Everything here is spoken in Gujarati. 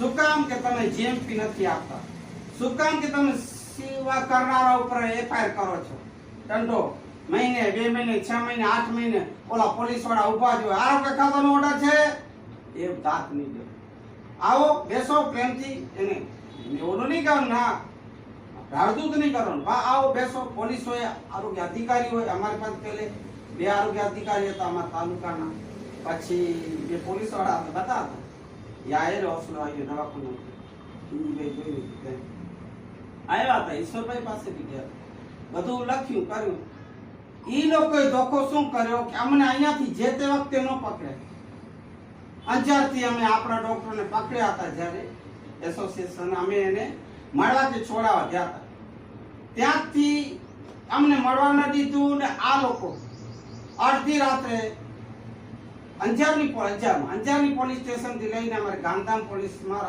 શું કામ કે તમે જીએમપી નથી આપતા? શું કામ કે તમે સેવા કરનારા ઉપર એફઆઈઆર કરો છો? દંડો મહિને, બે મહિને, છ મહિને, આઠ મહિને, ઓલા પોલીસવાળા ઊભા જ આરોગ્ય ખાતાનો ઓર્ડર છે? એ દાંત નહીં જો આવો, બેસો, પ્રેમથી એને ઓલું નહીં કરો ના રાજદૂત નહીં કરવાનું હા આવો, બેસો. પોલીસ હોય, આરોગ્ય અધિકારી હોય, અમારી પાસે પેલે બે આરોગ્ય અધિકારી હતા અમારા તાલુકાના. પછી બે પોલીસવાળા હતા બધા હતા યા એ હોસલો આવ્યો દવાખાનો ઈભાઈ જોયું તે. આવ્યા હતા, ઈશ્વરભાઈ પાસે બી ગયા. બધું લખ્યું, કર્યું. ઈ લોકોએ ધોખો શું કર્યો કે અમને અહીંયાથી જે તે વખતે ન પકડે. અંજારથી અમે આપણા ડોક્ટરને પકડ્યા હતા જ્યારે એસોસિએશન, અમે એને મળવાથી છોડાવવા ગયા હતા. ત્યાંથી અમને મળવા ન દીધું ને આ લોકો અડધી રાત્રે અંજારની અંજાર અંજારની પોલીસ સ્ટેશનથી લઈને અમારે ગાંધામ પોલીસમાં